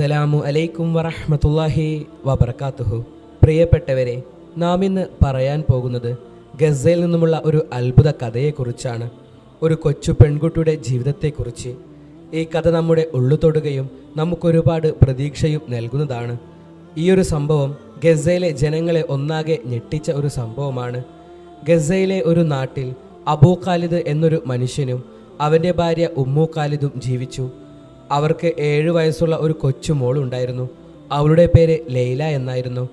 അസ്സലാമു അലൈക്കും വറഹമത്തല്ലാഹി വബർക്കാത്തുഹു പ്രിയപ്പെട്ടവരെ നാം ഇന്ന് പറയാൻ പോകുന്നത് ഗസയിൽ നിന്നുമുള്ള ഒരു അത്ഭുത കഥയെക്കുറിച്ചാണ്. ഒരു കൊച്ചു പെൺകുട്ടിയുടെ ജീവിതത്തെക്കുറിച്ച്. ഈ കഥ നമ്മുടെ ഉള്ളു തൊടുകയും നമുക്കൊരുപാട് പ്രതീക്ഷയും നൽകുന്നതാണ്. ഈ ഒരു സംഭവം ഗസയിലെ ജനങ്ങളെ ഒന്നാകെ ഞെട്ടിച്ച ഒരു സംഭവമാണ്. ഗസയിലെ ഒരു നാട്ടിൽ അബൂ ഖാലിദ് എന്നൊരു മനുഷ്യനും അവന്റെ ഭാര്യ ഉമ്മു ഖാലിദും ജീവിച്ചു. അവർക്ക് ഏഴു വയസ്സുള്ള ഒരു കൊച്ചു മോളുണ്ടായിരുന്നു അവളുടെ പേര് ലൈല എന്നായിരുന്നു.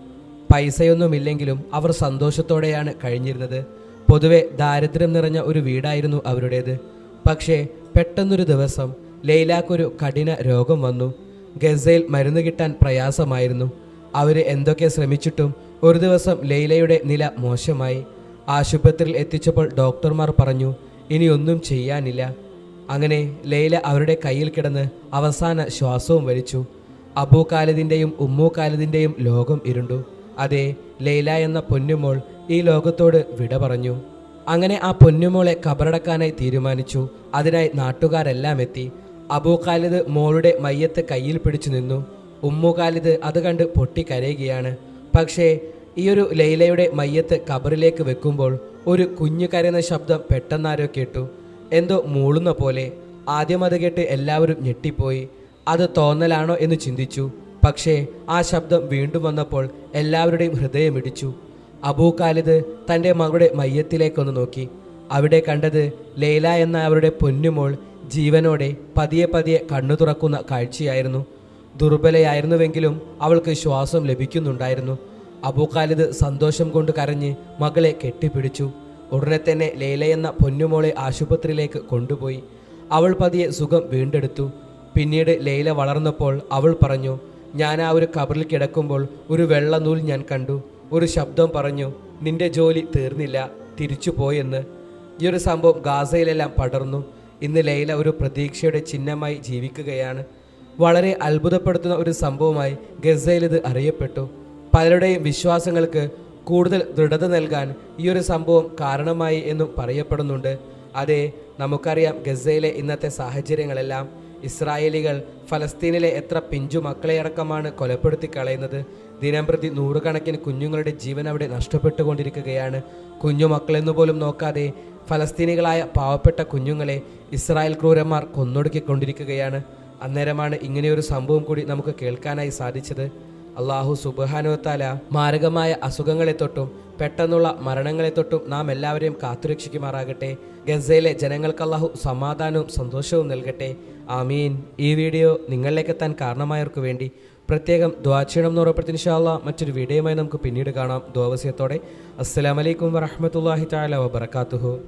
പൈസയൊന്നുമില്ലെങ്കിലും അവർ സന്തോഷത്തോടെയാണ് കഴിഞ്ഞിരുന്നത്. പൊതുവെ ദാരിദ്ര്യം നിറഞ്ഞ ഒരു വീടായിരുന്നു അവരുടേത്. പക്ഷേ പെട്ടെന്നൊരു ദിവസം ലൈലാക്കൊരു കഠിന രോഗം വന്നു. ഗസയിൽ മരുന്ന് കിട്ടാൻ പ്രയാസമായിരുന്നു. അവർ എന്തൊക്കെ ശ്രമിച്ചിട്ടും ഒരു ദിവസം ലൈലയുടെ നില മോശമായി. ആശുപത്രിയിൽ എത്തിച്ചപ്പോൾ ഡോക്ടർമാർ പറഞ്ഞു ഇനിയൊന്നും ചെയ്യാനില്ല. അങ്ങനെ ലൈല അവരുടെ കയ്യിൽ കിടന്ന് അവസാന ശ്വാസവും വലിച്ചു. അബൂ കാലിദിന്റെയും ഉമ്മു കാലിദിന്റെയും ലോകം ഇരുണ്ടു. അതെ ലൈല എന്ന പൊന്നുമോൾ ഈ ലോകത്തോട് വിട പറഞ്ഞു. അങ്ങനെ ആ പൊന്നുമോളെ കബറടക്കാനായി തീരുമാനിച്ചു. അതിനായി നാട്ടുകാരെല്ലാം എത്തി. അബൂ ഖാലിദ് മോളുടെ മയ്യത്ത് കയ്യിൽ പിടിച്ചു നിന്നു. ഉമ്മു ഖാലിദ് അത് കണ്ട് പൊട്ടിക്കരയുകയാണ് പക്ഷേ ഈയൊരു ലൈലയുടെ മയ്യത്ത് കബറിലേക്ക് വെക്കുമ്പോൾ ഒരു കുഞ്ഞു കരയുന്ന ശബ്ദം പെട്ടെന്നാരോ കേട്ടു. എന്തോ മൂളുന്ന പോലെ ആദ്യം അത് കേട്ട് എല്ലാവരും ഞെട്ടിപ്പോയി. അത് തോന്നലാണോ എന്ന് ചിന്തിച്ചു. പക്ഷേ ആ ശബ്ദം വീണ്ടും വന്നപ്പോൾ എല്ലാവരുടെയും ഹൃദയമിടിച്ചു അബൂ ഖാലിദ് തന്റെ മകളുടെ മയ്യത്തിലേക്കൊന്ന് നോക്കി. അവിടെ കണ്ടത് ലൈല എന്ന അവരുടെ പൊന്നുമോൾ ജീവനോടെ പതിയെ പതിയെ കണ്ണു തുറക്കുന്ന കാഴ്ചയായിരുന്നു. ദുർബലയായിരുന്നുവെങ്കിലും അവൾക്ക് ശ്വാസം ലഭിക്കുന്നുണ്ടായിരുന്നു. അബൂ ഖാലിദ് സന്തോഷം കൊണ്ട് കരഞ്ഞ് മകളെ കെട്ടിപ്പിടിച്ചു. ഉടനെ തന്നെ ലൈല എന്ന പൊന്നുമോളെ ആശുപത്രിയിലേക്ക് കൊണ്ടുപോയി. അവൾ പതിയെ സുഖം വീണ്ടെടുത്തു. പിന്നീട് ലൈല വളർന്നപ്പോൾ അവൾ പറഞ്ഞു ഞാൻ ആ ഒരു കബറിൽ കിടക്കുമ്പോൾ ഒരു വെള്ള നൂൽ ഞാൻ കണ്ടു. ഒരു ശബ്ദം പറഞ്ഞു നിന്റെ ജോലി തീർന്നില്ല തിരിച്ചു പോയെന്ന്. ഈ ഒരു സംഭവം ഗാസയിലെല്ലാം പടർന്നു. ഇന്ന് ലൈല ഒരു പ്രതീക്ഷയുടെ ചിഹ്നമായി ജീവിക്കുകയാണ്. വളരെ അത്ഭുതപ്പെടുത്തുന്ന ഒരു സംഭവമായി ഗസയിൽ ഇത് അറിയപ്പെട്ടു. പലരുടെയും വിശ്വാസങ്ങൾക്ക് കൂടുതൽ ദൃഢത നൽകാൻ ഈ ഒരു സംഭവം കാരണമായി എന്നും പറയപ്പെടുന്നുണ്ട്. അതെ നമുക്കറിയാം ഗസയിലെ ഇന്നത്തെ സാഹചര്യങ്ങളെല്ലാം ഇസ്രായേലികൾ ഫലസ്തീനിലെ എത്ര പിഞ്ചു മക്കളെയടക്കമാണ് കൊലപ്പെടുത്തി കളയുന്നത്. ദിനംപ്രതി നൂറുകണക്കിന് കുഞ്ഞുങ്ങളുടെ ജീവൻ അവിടെ നഷ്ടപ്പെട്ടുകൊണ്ടിരിക്കുകയാണ്. കുഞ്ഞുമക്കളെന്നു പോലും നോക്കാതെ ഫലസ്തീനികളായ പാവപ്പെട്ട കുഞ്ഞുങ്ങളെ ഇസ്രായേൽ ക്രൂരന്മാർ കൊന്നൊടുക്കിക്കൊണ്ടിരിക്കുകയാണ്. അന്നേരമാണ് ഇങ്ങനെയൊരു സംഭവം കൂടി നമുക്ക് കേൾക്കാനായി സാധിച്ചത്. അള്ളാഹു സുബാനുവത്താല മാരകമായ അസുഖങ്ങളെ തൊട്ടും പെട്ടെന്നുള്ള മരണങ്ങളെ തൊട്ടും നാം എല്ലാവരെയും കാത്തുരക്ഷിക്കുമാറാകട്ടെ. ഗസയിലെ ജനങ്ങൾക്ക് അള്ളാഹു സമാധാനവും സന്തോഷവും നൽകട്ടെ. ആമീൻ. ഈ വീഡിയോ നിങ്ങളിലേക്ക് എത്താൻ കാരണമായവർക്ക് വേണ്ടി പ്രത്യേകം ദ്വാ ചെയ്യണം എന്ന് ഉറപ്പെടുത്തി ശാല മറ്റൊരു വീഡിയോയുമായി നമുക്ക് പിന്നീട് കാണാം. ദ്വാവസ്യത്തോടെ അസ്സലാമലൈക്കും വറഹമത്തല്ലാഹി താല വബർക്കാത്തുഹു